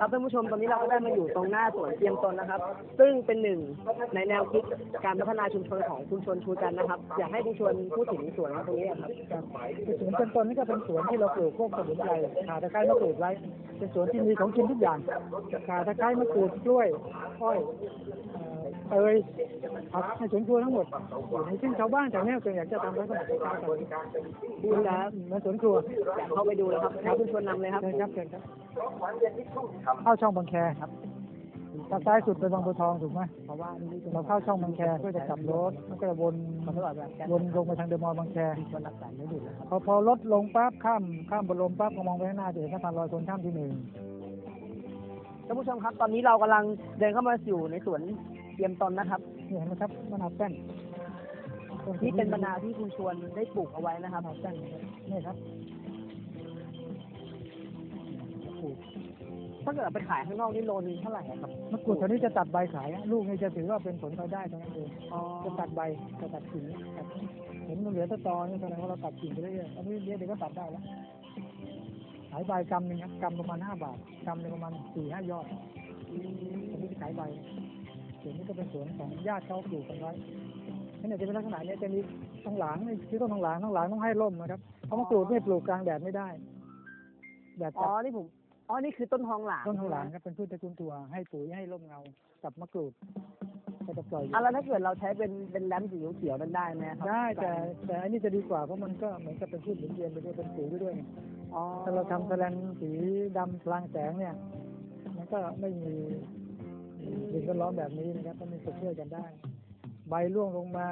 ครับท่านผู้ชมตอนนี้เราก็ได้มาอยู่ตรงหน้าสวนเตรียมตนนะครับ ซึ่งเป็นหนึ่งในแนวคิดการพัฒนาชุมชนของคุณชวนชูจันทร์นะครับ อยากให้คุณชวนพูดถึงสวนตรงนี้ครับครับคือสวนเป็นต้นนี่ก็เป็นสวนที่เราปลูกพวกสมุนไพรขาตะไคร้มะกรูดไว้ เป็นสวนที่มีของกินทุกอย่างขาตะไคร้มะกรูดกล้วยอ้อยเอ่อเตยผักในสวนครัวทั้งหมดอยู่ในซึ่งชาวบ้านแถวเนี้ยส่วนใหญ่จะทำไว้สำหรับคล้ายๆกันดูนะเหมือนสวนครัวอยากเข้าไปดูเลยครับให้คุณชวนนำเลยครับเชิญครับเชิญครับเข้าช่องบางแคครับทางซ้ายสุดไปบางบัวทองถูกไหมเพราะว่านี่เราเข้าช่องบางแคเพื่อจะกลับรถแล้วก็จะวนวนลงไปทางเดอะมอลล์บางแคชวนรักษาไม่หยุดนะครับพอพอรถลงปั๊บข้ามข้ามบนลมปั๊บก็มองไปข้างหน้าจะเห็นสะพานลอยคนข้ามที่หนึ่งท่านผู้ชมครับ ตอนนี้เรากำลังเดินเข้ามาสู่ในสวนเตรียมตนนะครับนี่เห็นไหมครับมะนาวแป้นต้ที่เป็นมะนาวที่คุณชวนได้ปลูกเอาไว้นะครับมะนาวแป้นนี่ครับปลูก ถ้าเกิดเอาไปขายข้างนอกนี่โลนึงเท่าไหร่ครับมะกรูดตัวนี้จะตัดใบขายอะลูกนี่จะถือว่าเป็นผลพลอยได้ตรงนั้นเองอ๋อจะตัดใบจะตัดกิ่งตัดเห็นมันเหลือแตะตอนี่แสดงว่าเราตัดกิ่งไปเรื่อยๆอันนี้เดี๋ยวเดี๋ยวก็ตัดได้แล้วขายใบกำหนึ่งครับกำประมาณห้าบาทกำหนึ่งประมาณสี่ห้ายอดอืมอันนี้ขายใบส่วนนี้ก็เป็นสวนของญาติเขาปลูกกันไว้นี่เนี่ยจะเป็นลักษณะเนี้ยจะมีทองหลางนี่คือต้นทองหลางทองหลางต้องให้ร่มนะครับเพราะมะกรูดเนี่ยปลูกกลางแดดไม่ได้แดดอ๋จัอด นี่ผม อ๋อ นี่คือต้นทองหลางต้นทองหลางครับเป็นพืชตระกูลตัวให้ปุ๋ยให้ร่มเงากับมะกรูดก็จะปล่อยอยู่อะแล้วถ้าเกิดเราใช้เป็นเป็นแรมสีเขียวๆนั่นได้ไหมครับได้แต่แต่อันนี้จะดีกว่าเพราะมันก็เหมือนกับเป็นพืชหมุนเวียนไปด้วยเป็นปุ๋ยไปด้วยไงอ๋อถ้าเราทำแสลนสีดำพลางแสงเนี่ย มันก็ไม่มีสิ่งแวดล้อมแบบนี้นะครับก็มีสุขช่วยกันได้ ใบร่วงลงมา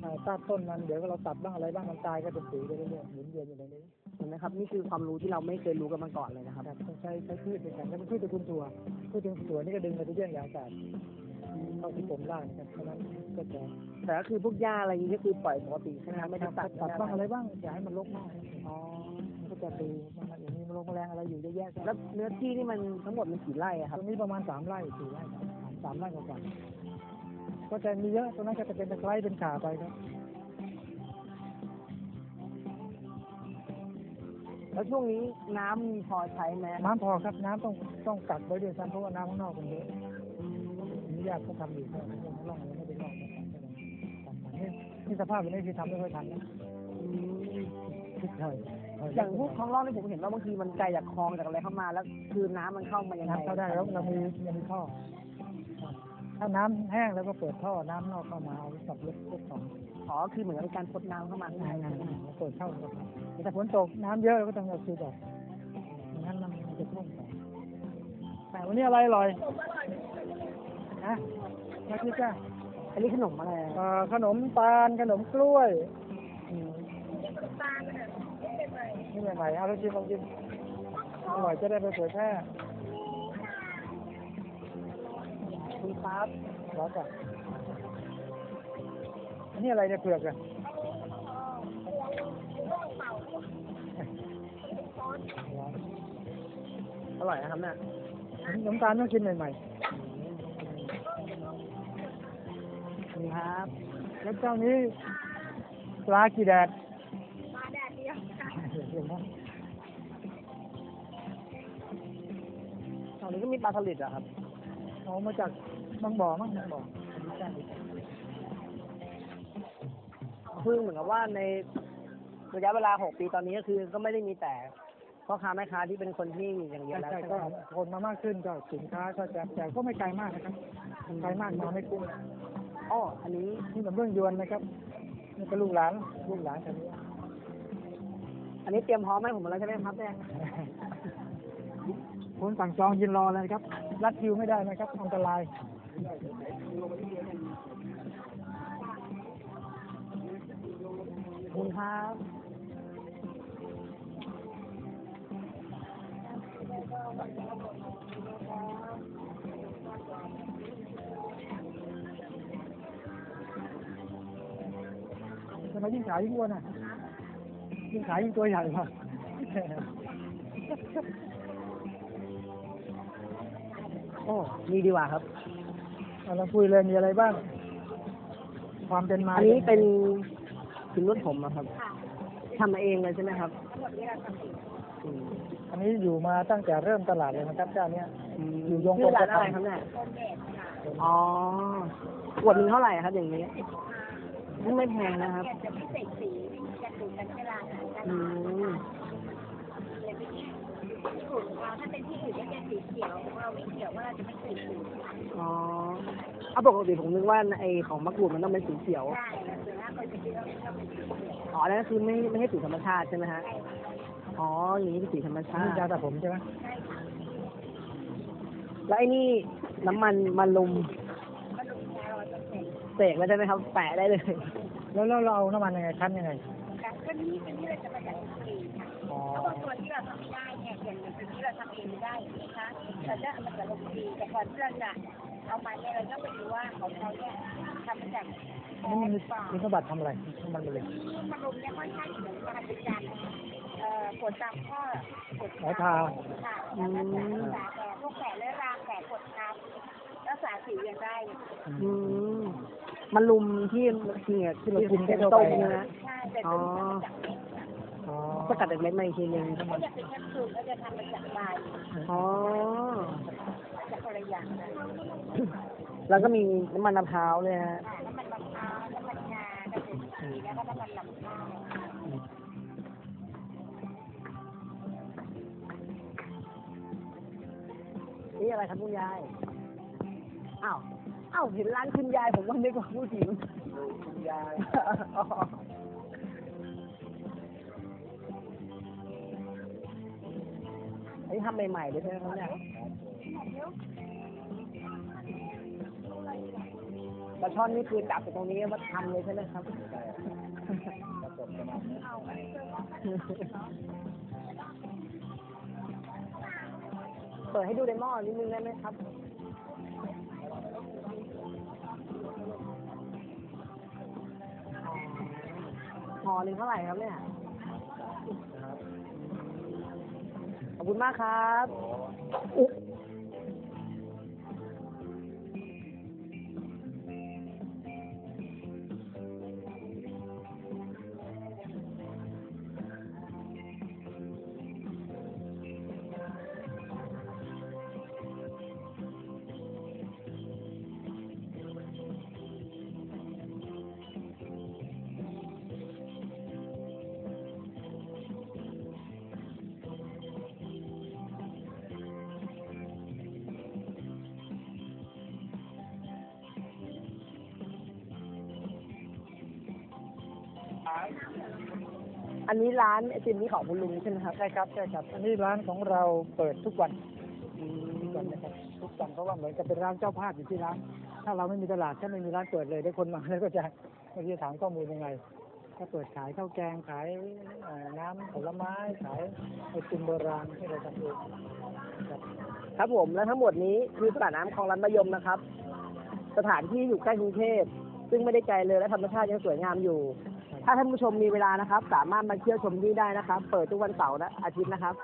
เอ่อต้นต้นมันเดี๋ยวก็เราตัดบ้างอะไรบ้างมันตายก็เป็นปุ๋ยไปเรื่อยๆหมุนเวียนอยู่ในนี้เห็นไหมครับนี่คือความรู้ที่เราไม่เคยรู้กันมาก่อนเลยนะครับครับต้องใช้ใช้พืชในการแล้วเป็นพืชตระกูลถั่วพืชตระกูลถั่วนี่ก็ดึงไนโตรเจนจากอากาศเข้าที่ผมล่างนะครับเพราะฉะนั้นก็จะแต่ก็คือพวกหญ้าอะไรอย่างนี้ก็คือปล่อยปกติใช่ไหมครับไม่ได้ตัดตัดบ้างอะไรบ้างอย่าให้มันรกมากอ๋อมันก็จะดูมันอย่างนี้มันลงแมลงอะไรอยู่เยอะแยะแล้วเนื้อที่นี่มันทั้งหมดมันกี่ไร่อะคตรับรงนี้ประมาณสามไร่สี่ไร่ครับ สามสามไร่กว่าๆก็จะมีเยอะตรงนั้นก็จะเป็นตะไคร้เป็นขาไปครับแล้วช่วงนี้น้ำมีพอใช้ไหมน้ำพอครับน้ำต้องต้องกักไว้ด้วยซ้ำเพราะว่าน้ำข้างนอกมันเยอะอนุญาตเขาทำอยู่เขาไม่ร่องไม่ได้ร่องนะครับนี่นี่สภาพแบบนี้คือทำไม่ค่อยทันนะอืมใช่อย่างพวกคลองล่องนี่ผมเห็นว่าบางทีมันไกลจากคลองจากอะไรเข้ามาแล้ว คือน้ำมันเข้ามายังไง น้ำเข้าได้แล้วเรามียังมีท่อ ถ้าน้ำแห้งแล้วก็เปิดท่อน้ำนอกเข้ามาเอาสับรถรถของอ๋อคือเหมือนกับเป็นการพดน้ำเข้ามาข้างในงานเปิดเข้าครับแต่ถ้าฝนตกน้ำเยอะก็ต้องเอาสูบออกไม่งั้นมันจะท่วมต่อแต่วันนี้อะไรอร่อยนะมาคิดจ้าอันนี้ขนมอะไรเอ่อขนมตาลขนมกล้วยอืมนี่ใหม่ๆเอาไปชิมลองชิมอร่อยจะได้ไปเผยแพร่ คุณครับรอก่อนอันนี้อะไรเนี่ยเผือกอะอร่อยนะครับเนี่ยขนมตาลต้องกินใหม่คุณครับๆแล้วเจ้านี้ปลากี่แดดปลาแดดเดียวค่ะเห็นไหมตอนนี้ก็มีปลาสลิดอะครับเอามาจาก บางบ่อมั้งบางบ่อดีจ้าดีคือเหมือนกับว่าในระยะเวลา6ปีตอนนี้ก็คือก็ไม่ได้มีแต่พ่อค้าแม่ค้าที่เป็นคนที่มีอย่างเดียวใช่แล้วใช่ใช่ไหมก็ครับคนมามากขึ้นก็สินค้าก็จะแต่ก็ไม่ไกลมากนะครับไกลมากมาไม่คุ้มอ๋ออันนี้นี่แบบเรื่องยวนนะครับนี่ก็ลูกหลานลูกหลานแถวนี้อันนี้เตรียมพร้อมให้ผมหมดแล้วใช่ไหมครับเนี่ยคนสั่งจองยินรอเลยครับรัดคิวไม่ได้นะครับอันตรายขอบ คุณครับทำไมยิ่งขายยิ่งอ้วนอะยิ่งขายยิ่งตัวใหญ่กว่าโอ้นี่ดีกว่าครับ เอาเราคุยเลยมีอะไรบ้าง ความเป็นมาอันนี้เป็นคือรุ่นผมอะครับทำมาเองเลยใช่ไหมครับทั้งหมดนี้เราทำเองอืมขนนี้อยู่มาตั้งแต่เริ่มตลาดเลยนะครับเจ้าเนี้ยอยู่ยงชื่อร้านกรมอะไรครับเนี่ยอ๋อขวดหนึงเท่าไหร่ครับอย่างนี้ไม่แพงนะครับจะไม่ใส่สีจะดูกันเวลาค่ะอืมถูกเราถ้าเป็นที่อื่นก็จะสีเขียวของเราไม่เขียวว่าเราจะไม่ใส่สีอ๋อเอาปกติผมนึกว่าไอของมะกรูดมันต้องเป็นสีเขียว ได้ส่วนมากคนจะคิดว่ามันต้องเป็นสีเขียวอ๋ออันนั้นคือไม่ไม่ใช่สีธรรมชาติใช่ไหมฮะ อ๋อ อย่างนี้คือสีธรรมชานี่ติ ยาสระผมใช่ไหมแล้วไอ้นี่น้ำมันมันลุมมันลงยาร้อยเปอร์เซ็นต์เสกแล้วได้ไหมครับ แปะได้เลย แล้วแล้วเราเอาน้ำมันยังไงคั้นยังไงแต่ก็นี้เป็นที่เราจะมาจากสีค่ะอ๋อ เพราะบางตัวที่เราทำไม่ได้เนี่ยอย่างสิ่งที่เราทำเองไม่ได้นะคะเราจะเอามาจากโรงสีแต่ก่อนที่เราจะเอามาเนี่ยเราต้องไปดูว่าของเขาเนี่ยทำมาจากนี่มันมีคุณสมบัติทำอะไรน้ำมันมะเร็งมันลงเนี่ยค่อนข้างเหมือนการเป็นการเอ่อกดตามข้อกดหมอทาค่ะแล้วก็รักษาแผลพวกแผลเรื้อรังแผลกดทับรักษาสิวยังได้อืมมันลุมที่ที่เนี่ยที่เรากินเป็เข้านไปต้มเนื้อใช่แต่ตัวนี้ทำมาจากเม็ดอ๋อ สกัดจากเม็ดมาอีกทีหนึงถ้าจะเป็นแคปซูลก็จะทำมาจากใบอ๋อ จากคนละอย่างนะแล้วก็มีน้ำมันมะพร้าวเลยฮะอ่าน้ำมันมะพร้าวน้ำมันงาน้ำมันสีแล้วก็น้ำมันลำข้าวนี่อะไรครับคุณยาย อ้าว อ้าว เห็นร้านคุณยายผมว่านึกว่าผู้หญิงคุณยาย นนี้ทำใหม่ๆเลยใช่ไหมครับเนี่ยปลาช่อนนี่คือจับจากตรงนี้มาทำเลยใช่ไหมครับเปิดให้ดูในหม้อนิดนึงได้ไหมครับห่อหนึ่งเท่าไหร่ครับเนี่ย คุณมากครับ อุ๊ยอันนี้ร้านไอติมนี้ของคุณลุงใช่ไหมครับ ใช่ครับใช่ครับ อันนี้ร้านของเราเปิดทุกวันอืทุกวันมนะครับทุกวันเพราะว่าเหมือนกับเป็นร้านเจ้าภาพอยู่ที่ร้าน ถ้าเราไม่มีตลาดถ้าไม่มีร้านเปิดเลยได้คนมาแล้วก็จะไม่รู้จะถามข้อมูลยังไงถ้าเปิดขายข้าวแกงขายเอ่อน้ำผลไม้ขายไอติมโบราณที่เราทำเองครับครับผมและทั้งหมดนี้คือตลาดน้ำคลองลันมะยมนะครับ สถานที่อยู่ใกล้กรุงเทพซึ่งไม่ได้ไกลเลยและธรรมชาติยังสวยงามอยู่ ถ้าท่านผู้ชมมีเวลานะครับ สามารถมาเที่ยวชมที่ได้นะครับ เปิดทุกวันเสาร์และอาทิตย์นะครับ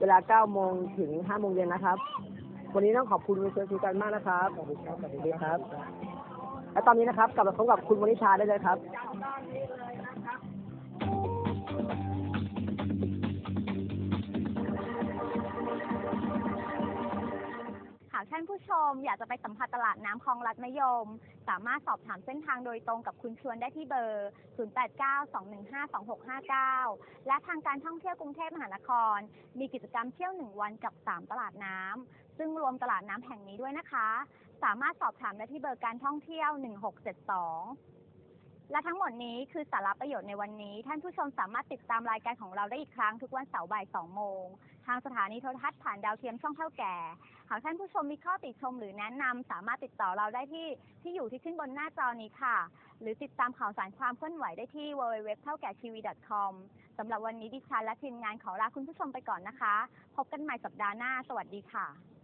เวลา9โมงถึง5โมงเย็นนะครับ วันนี้ต้องขอบคุณคุณเชฟชูกันมากนะครับสวัสดีครับสวัสสวัสดีดีคครับรับและตอนนี้นะครับกลับมาพบกับคุณวนิชาได้เลยครับ ท่านผู้ชมอยากจะไปสัมผัสตลาดน้ำคลองลัดมะยม สามารถสอบถามเส้นทางโดยตรงกับคุณชวนได้ที่เบอร์ 0892152659 และทางการท่องเที่ยวกรุงเทพมหานคร มีกิจกรรมเที่ยว 1 วันกับ 3 ตลาดน้ำซึ่งรวมตลาดน้ำแห่งนี้ด้วยนะคะ สามารถสอบถามได้ที่เบอร์การท่องเที่ยว 1672 และทั้งหมดนี้คือสาระประโยชน์ในวันนี้ ท่านผู้ชมสามารถติดตามรายการของเราได้อีกครั้งทุกวันเสาร์บ่าย2โมง ทางสถานีโทรทัศน์ผ่านดาวเทียมช่องเท่าแก่ หากท่านผู้ชมมีข้อติชมหรือแนะนำสามารถติดต่อเราได้ที่ที่อยู่ที่ขึ้นบนหน้าจอนี้ค่ะ หรือติดตามข่าวสารความเคลื่อนไหวได้ที่ www เท่าแก่ทีวี .com สำหรับวันนี้ดิฉันและทีมงานขอลาคุณผู้ชมไปก่อนนะคะ พบกันใหม่สัปดาห์หน้า สวัสดีค่ะ